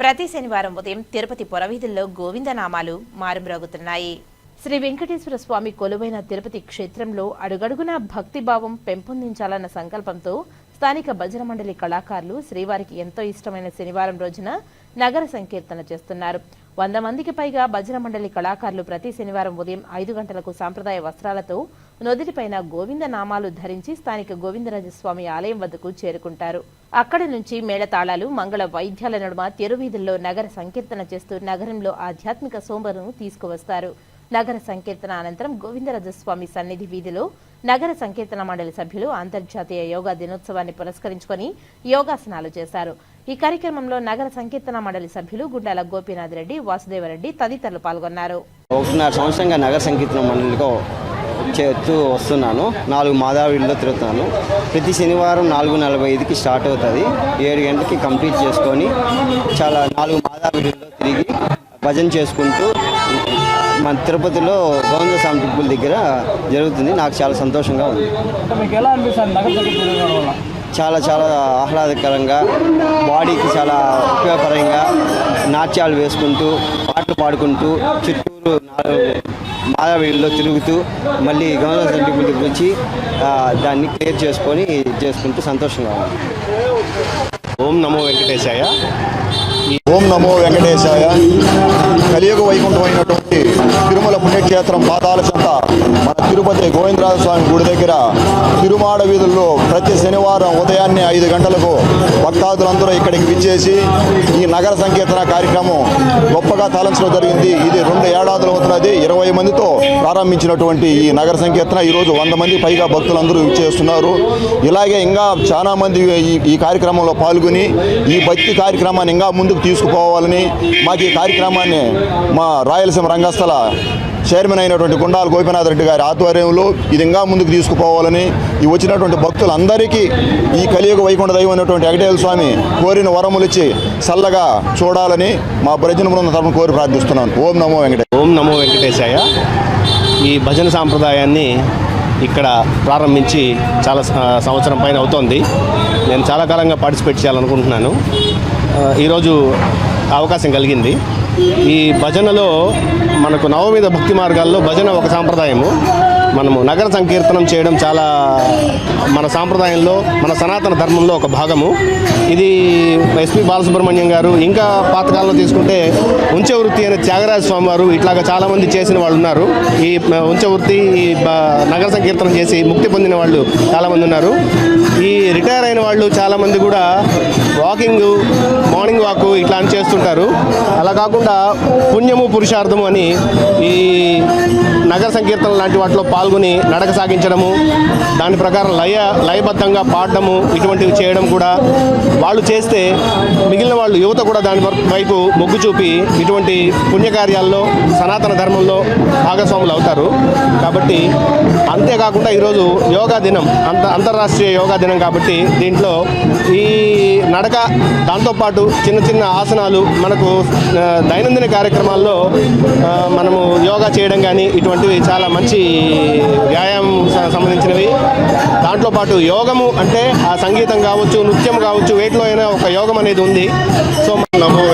ప్రతి శనివారం ఉదయం తిరుపతి పురవీధుల్లో గోవిందనామాలు మారుమ్రోగుతున్నాయి. శ్రీ వెంకటేశ్వర స్వామి కొలువైన తిరుపతి క్షేత్రంలో అడుగడుగునా భక్తిభావం పెంపొందించాలన్న సంకల్పంతో స్థానిక భజన మండలి కళాకారులు శ్రీవారికి ఎంతో ఇష్టమైన శనివారం రోజున నగర సంకీర్తన చేస్తున్నారు. వంద మందికి పైగా భజన మండలి కళాకారులు ప్రతి శనివారం ఉదయం ఐదు గంటలకు సాంప్రదాయ వస్త్రాలతో నుదిటిపైన గోవింద నామాలు ధరించి స్థానిక గోవిందరాజస్వామి ఆలయం వద్దకు చేరుకుంటారు. అక్కడి నుంచి మేళతాళాలు మంగళ వైద్యాల నడుమ తెరువీధుల్లో నగర సంకీర్తన చేస్తూ నగరంలో ఆధ్యాత్మిక సోమరును తీసుకువస్తారు. నగర సంకీర్తన అనంతరం గోవిందరాజస్వామి సన్నిధి వీధిలో నగర సంకీర్తన మండలి సభ్యులు అంతర్జాతీయ యోగా దినోత్సవాన్ని పురస్కరించుకొని యోగాసనాలు చేశారు. ఈ కార్యక్రమంలో నగర సంకీర్తన మండలి సభ్యులు గుండాల గోపీనాథ్ రెడ్డి వాసుదేవరెడ్డి తదితరులు పాల్గొన్నారు. సంవత్సరంగా నగర సంకీర్తన మండలిలో చేస్తూ వస్తున్నాను. నాలుగు మాదావిడిలో తిరుగుతున్నాను. ప్రతి శనివారం నాలుగు నలభై ఐదుకి స్టార్ట్ అవుతుంది. ఏడు గంటలకి కంప్లీట్ చేసుకొని చాలా నాలుగు మాదావిడిలో తిరిగి భజన చేసుకుంటూ మన తిరుపతిలో గోవింద స్వామి టెంపుల్ దగ్గర జరుగుతుంది. నాకు చాలా సంతోషంగా ఉంది. చాలా చాలా ఆహ్లాదకరంగా బాడీకి చాలా ఉపయోగకరంగా నాట్యాలు వేసుకుంటూ పాటలు పాడుకుంటూ చుట్టూరు మాయావీడిలో తిరుగుతూ మళ్ళీ గవర్నర్ టెంపుల్ దగ్గరికి వచ్చి ఆ, దాన్ని క్లియర్ చేసుకొని చేసుకుంటూ సంతోషంగా ఉంది ఓం నమో వెంకటేశాయ. ఓం నమో వెంకటేశాయ. కలియుగ వైకుంఠమైనటువంటి తిరుమల పుణ్యక్షేత్రం పాదాల చెంత తిరుపతి గోవిందరాజ స్వామి గుడి దగ్గర తిరుమాడ వీధుల్లో ప్రతి శనివారం ఉదయాన్నే ఐదు గంటలకు భక్తాదులందరూ ఇక్కడికి విచ్చేసి ఈ నగర సంకీర్తన కార్యక్రమం గొప్పగా తలంచడం జరిగింది. ఇది రెండు ఏడాదులు అవుతున్నది. ఇరవై మందితో ప్రారంభించినటువంటి ఈ నగర సంకీర్తన ఈరోజు వంద మంది పైగా భక్తులందరూ విచ్చేస్తున్నారు. ఇలాగే ఇంకా చాలామంది ఈ ఈ కార్యక్రమంలో పాల్గొని ఈ భక్తి కార్యక్రమాన్ని ఇంకా ముందుకు తీసుకుపోవాలని మాకు ఈ కార్యక్రమాన్ని మా రాయలసీమ రంగస్థల చైర్మన్ అయినటువంటి గుండాల గోపినాథ్ రెడ్డి గారి ఆధ్వర్యంలో ఇది ఇంకా ముందుకు తీసుకుపోవాలని ఈ వచ్చినటువంటి భక్తులందరికీ ఈ కలియుగ వైకుంఠ దైవం అనేటువంటి వెంకటేశ్వర స్వామి కోరిన వరములిచ్చి చల్లగా చూడాలని మా ప్రజల బృందం తరఫున కోరి ప్రార్థిస్తున్నాను. ఓం నమో వెంకటేశ్ ఓం నమో వెంకటేశాయ. ఈ భజన సాంప్రదాయాన్ని ఇక్కడ ప్రారంభించి చాలా సంవత్సరం పైన అవుతోంది. నేను చాలా కాలంగా పార్టిసిపేట్ చేయాలనుకుంటున్నాను. ఈరోజు అవకాశం కలిగింది. ఈ భజనలో మనకు నవవిధ భక్తి మార్గాల్లో భజన ఒక సాంప్రదాయము. మనము నగర సంకీర్తనం చేయడం చాలా మన సాంప్రదాయంలో మన సనాతన ధర్మంలో ఒక భాగము. ఇది ఎస్పి బాలసుబ్రహ్మణ్యం గారు ఇంకా పాతకాలంలో తీసుకుంటే ఉంచె వృత్తి అనే త్యాగరాజ స్వామి వారు ఇట్లాగా చాలామంది చేసిన వాళ్ళు ఉన్నారు. ఈ ఉంచె వృత్తి ఈ నగర సంకీర్తనం చేసి ముక్తి పొందిన వాళ్ళు చాలామంది ఉన్నారు. ఈ రిటైర్ అయిన వాళ్ళు చాలామంది కూడా వాకింగ్ మార్నింగ్ వాక్ ఇట్లా అని చేస్తుంటారు. అలా కాకుండా పుణ్యము పురుషార్థము అని ఈ నగర సంకీర్తన లాంటి వాటిలో పాల్గొని నడక సాగించడము దాని ప్రకారం లయ లయబద్ధంగా పాడడము ఇటువంటివి చేయడం కూడా వాళ్ళు చేస్తే మిగిలిన వాళ్ళు యువత కూడా దాని వైపు మొగ్గు చూపి ఇటువంటి పుణ్యకార్యాల్లో సనాతన ధర్మంలో భాగస్వాములు అవుతారు. కాబట్టి అంతే కాకుండా ఈరోజు యోగా దినం అంత అంతర్రాష్ట్రీయ యోగా దినం కాబట్టి దీంట్లో ఈ నడక దాంతోపాటు చిన్న చిన్న ఆసనాలు మనకు దైనందిన కార్యక్రమాల్లో మనము యోగా చేయడం కానీ ఇటువంటివి చాలా మంచి వ్యాయామం సంబంధించినవి. దాంట్లో పాటు యోగము అంటే ఆ సంగీతం కావచ్చు నృత్యం కావచ్చు వేటిలో అయినా ఒక యోగం అనేది ఉంది. సో నమో